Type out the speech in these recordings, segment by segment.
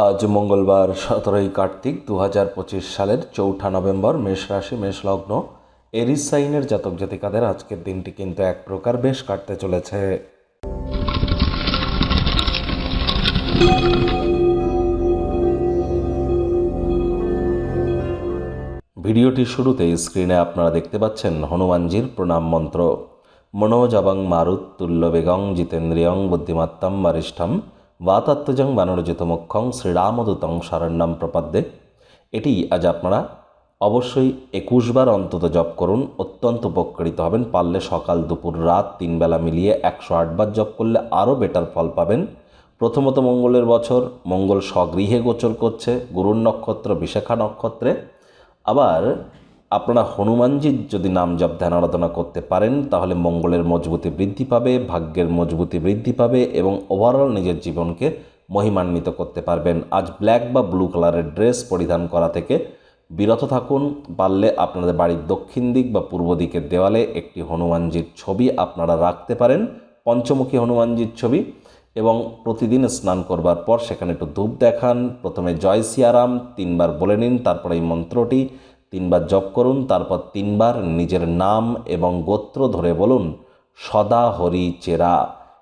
আজ মঙ্গলবার সতেরোই কার্তিক দু হাজার পঁচিশ সালের চৌঠা নভেম্বর মেষ রাশি, মেষ লগ্ন। এরিস সাইনের জাতক জাতিকাদের আজকের দিনটি কিন্তু এক প্রকার বেশ কাটতে চলেছে। ভিডিওটির শুরুতেই স্ক্রিনে আপনারা দেখতে পাচ্ছেন হনুমানজির প্রণাম মন্ত্র। মনোজবং মারুত তুল্য বেগং জিতেন্দ্রিয়ং বুদ্ধিমত্তম বরিষ্ঠম। বাতাত্মজং বানরজিতমুখং শ্রীরামদূতং শরণ্যম প্রপাদ্যে এটি আজ আপনারা অবশ্যই একুশবার অন্তত জপ করুন, অত্যন্ত উপকৃত হবেন, পারলে সকাল, দুপুর, রাত তিন বেলা মিলিয়ে একশো আটবার জপ করলে আরও বেটার ফল পাবেন। প্রথমত মঙ্গলের বছর, মঙ্গল স্বগৃহে গোচর করছে, গুরুর নক্ষত্র, বিশাখা নক্ষত্রে। আবার আপনারা হনুমানজির যদি নাম জপ ধ্যান আরাধনা করতে পারেন, তাহলে মঙ্গলের মজবুতি বৃদ্ধি পাবে, ভাগ্যের মজবুতি বৃদ্ধি পাবে এবং ওভারঅল নিজের জীবনকে মহিমান্বিত করতে পারবেন। আজ ব্ল্যাক বা ব্লু কালারের ড্রেস পরিধান করা থেকে বিরত থাকুন। পারলে আপনাদের বাড়ির দক্ষিণ দিক বা পূর্ব দিকের দেওয়ালে একটি হনুমানজির ছবি আপনারা রাখতে পারেন, পঞ্চমুখী হনুমানজির ছবি এবং প্রতিদিন স্নান করবার পর সেখানে একটু ধূপ দেখান। প্রথমে জয় সিয়ারাম, তিনবার বলে নিন, তারপর এই মন্ত্রটি তিনবার জপ করুন, তারপর তিনবার নিজের নাম এবং গোত্র ধরে বলুন, সদা হরি চেরা।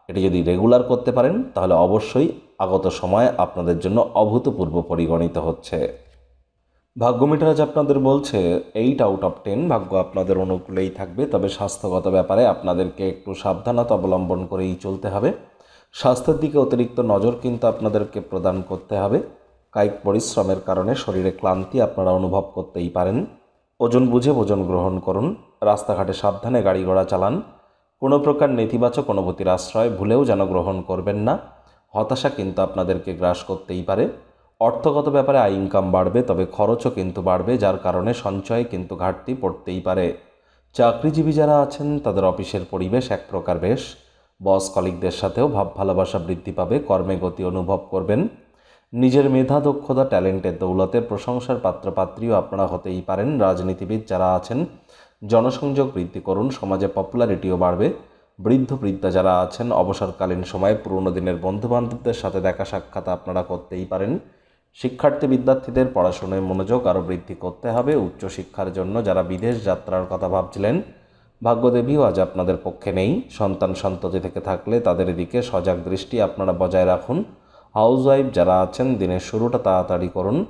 এটি যদি রেগুলার করতে পারেন, তাহলে অবশ্যই আগত সময় আপনাদের জন্য অভূতপূর্ব পরিগণিত হচ্ছে। ভাগ্য মিটার আজ আপনাদের বলছে এইট আউট অফ টেন ভাগ্য আপনাদের অনুকূলেই থাকবে, তবে স্বাস্থ্যগত ব্যাপারে আপনাদেরকে একটু সাবধানতা অবলম্বন করেই চলতে হবে। স্বাস্থ্যের দিকে অতিরিক্ত নজর কিন্তু আপনাদেরকে প্রদান করতে হবে। কায়িক পরিশ্রমের কারণে শরীরে ক্লান্তি আপনারা অনুভব করতেই পারেন। ওজন বুঝে ওজন গ্রহণ করুন, রাস্তাঘাটে সাবধানে গাড়ি ঘোড়া চালান, কোনো প্রকার নেতিবাচক অনুভূতির আশ্রয় ভুলেও যেন গ্রহণ করবেন না, হতাশা কিন্তু আপনাদেরকে গ্রাস করতেই পারে। অর্থগত ব্যাপারে আয় ইনকাম বাড়বে, তবে খরচও কিন্তু বাড়বে, যার কারণে সঞ্চয়ে কিন্তু ঘাটতি পড়তেই পারে। চাকরিজীবী যারা আছেন, তাদের অফিসের পরিবেশ এক প্রকার বেশ। বস কলিকদের সাথেও ভাব ভালোবাসা বৃদ্ধি পাবে, কর্মে গতি অনুভব করবেন। নিজের মেধা দক্ষতা ট্যালেন্টের দৌলতে প্রশংসার পাত্রপাত্রীও আপনারা হতেই পারেন। রাজনীতিবিদ যারা আছেন, জনসংযোগ বৃদ্ধি করুন, সমাজে পপুলারিটিও বাড়বে। বৃদ্ধ বৃদ্ধা যারা আছেন, অবসরকালীন সময়ে পুরনো দিনের বন্ধুবান্ধবদের সাথে দেখা সাক্ষাৎ আপনারা করতেই পারেন। শিক্ষার্থী বিদ্যার্থীদের পড়াশোনায় মনোযোগ আরও বৃদ্ধি করতে হবে। উচ্চশিক্ষার জন্য যারা বিদেশ যাত্রার কথা ভাবছিলেন, ভাগ্যদেবীও আজ আপনাদের পক্ষে নেই। সন্তান সন্ততি থেকে থাকলে তাদের দিকে সজাগ দৃষ্টি আপনারা বজায় রাখুন। হাউসওয়াইফ যারা আছেন, দিনের শুরুটা তাড়াতাড়ি করুন।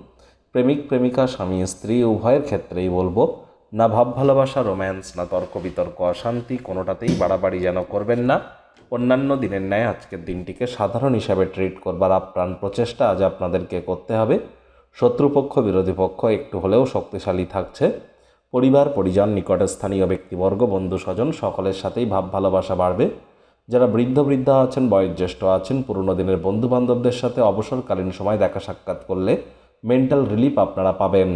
প্রেমিক, প্রেমিকা, স্বামী, স্ত্রী, উভয়ের ক্ষেত্রেই বলব, না ভাব ভালোবাসা, রোম্যান্স, না তর্ক বিতর্ক, অশান্তি, কোনোটাতেই বাড়াবাড়ি যেন করবেন না। অন্যান্য দিনের ন্যায় আজকের দিনটিকে সাধারণ হিসাবে ট্রিট করবার আপ্রাণ প্রচেষ্টা আজ আপনাদেরকে করতে হবে। শত্রুপক্ষ, বিরোধী পক্ষ একটু হলেও শক্তিশালী থাকছে। পরিবার, পরিজন নিকটে স্থানীয় ব্যক্তিবর্গ বন্ধু স্বজন সকলের সাথেই ভাব ভালোবাসা বাড়বে। যারা বৃদ্ধ বৃদ্ধা আছেন, বয়োজ্যেষ্ঠ আছেন, পুরনো দিনের বন্ধু বান্ধবদের সাথে অবসরকালীন সময় দেখা সাক্ষাৎ করলে মেন্টাল রিলিফ আপনারা পাবেন।